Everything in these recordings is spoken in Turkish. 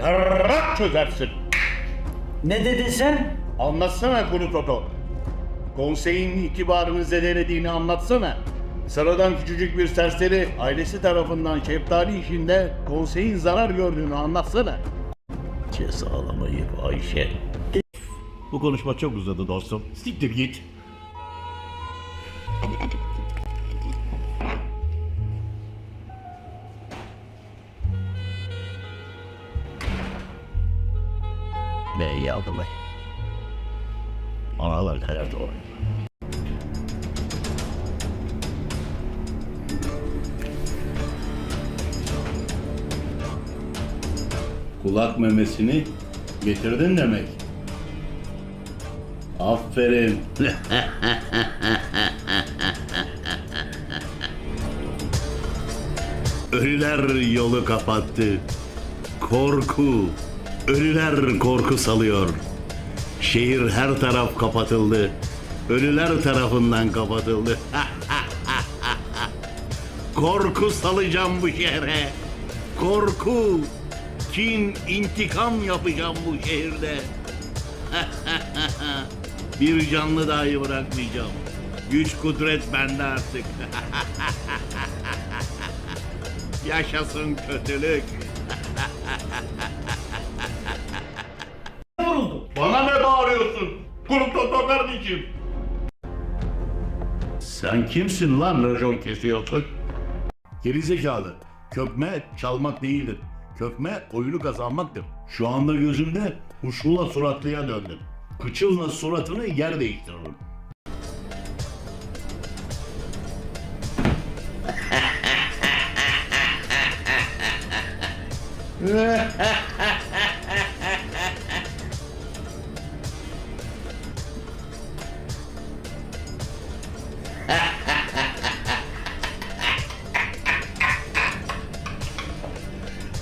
yarrak çözersin. Ne dedin sen? Anlatsana kuru Toto. Konseyin itibarını zedelediğini anlatsana. Sıradan küçücük bir serseri ailesi tarafından şeftali işinde konseyin zarar gördüğünü anlatsana. Cezalamayı Ayşe. Bu konuşma çok uzadı dostum. Siktir git. Be yavrum. Analar neler doğru. Kulak memesini getirdin demek. Aferin. Ölüler yolu kapattı. Korku. Ölüler korku salıyor. Şehir her taraf kapatıldı. Ölüler tarafından kapatıldı. Korku salacağım bu şehre. Korku. Kin, intikam yapacağım bu şehirde. Bir canlı dahi bırakmayacağım. Güç kudret bende artık. Yaşasın kötülük. Vuruldu. Bana ne Toto kardeşim. Sen kimsin lan racon kesiyorsun? Gerizekalı. Kökme çalmak değildir. Kökme oyunu kazanmaktır. Şu anda gözümde huşula suratlıya döndüm. Kıçılla suratını yer değiştiririm.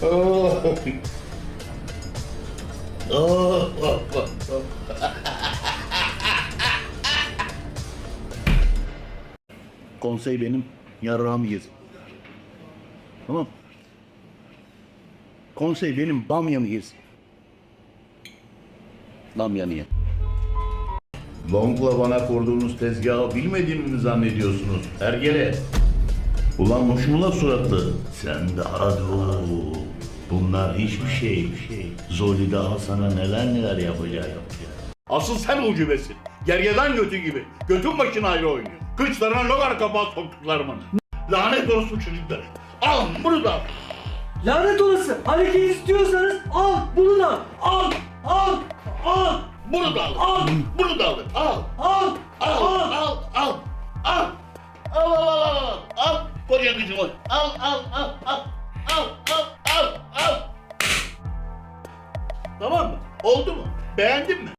Oh. Oh, oh, oh. Konsey benim, yarrağımı yesin. Tamam. Konsey benim, bamyamı yesin. Bamyanı ye. Long'la bana kurduğunuz tezgahı bilmediğimi mi zannediyorsunuz? Ergele. Ulan muşmula suratlı. Sen daha dur. Bunlar hiçbir şey, bir şey. Zoli daha sana neler neler yapacak. Asıl sen ucubesin. Gergedan götü gibi. Götün başına ayrı oynuyor. Kıçlarına logar kapağı soktuklarımın. Lanet olsun çocuklar. Al bunu da. al. Lanet olası. Hareket istiyorsanız al bunu da. Al. Al. Al. Bunu da al. Al. Bunu da al. Al. Al. Al. Al. Al. Al. Al. Al al al al. Al. Koca kızım al. Al al al al. Al al al al. Tamam mı? Oldu mu? Beğendin mi?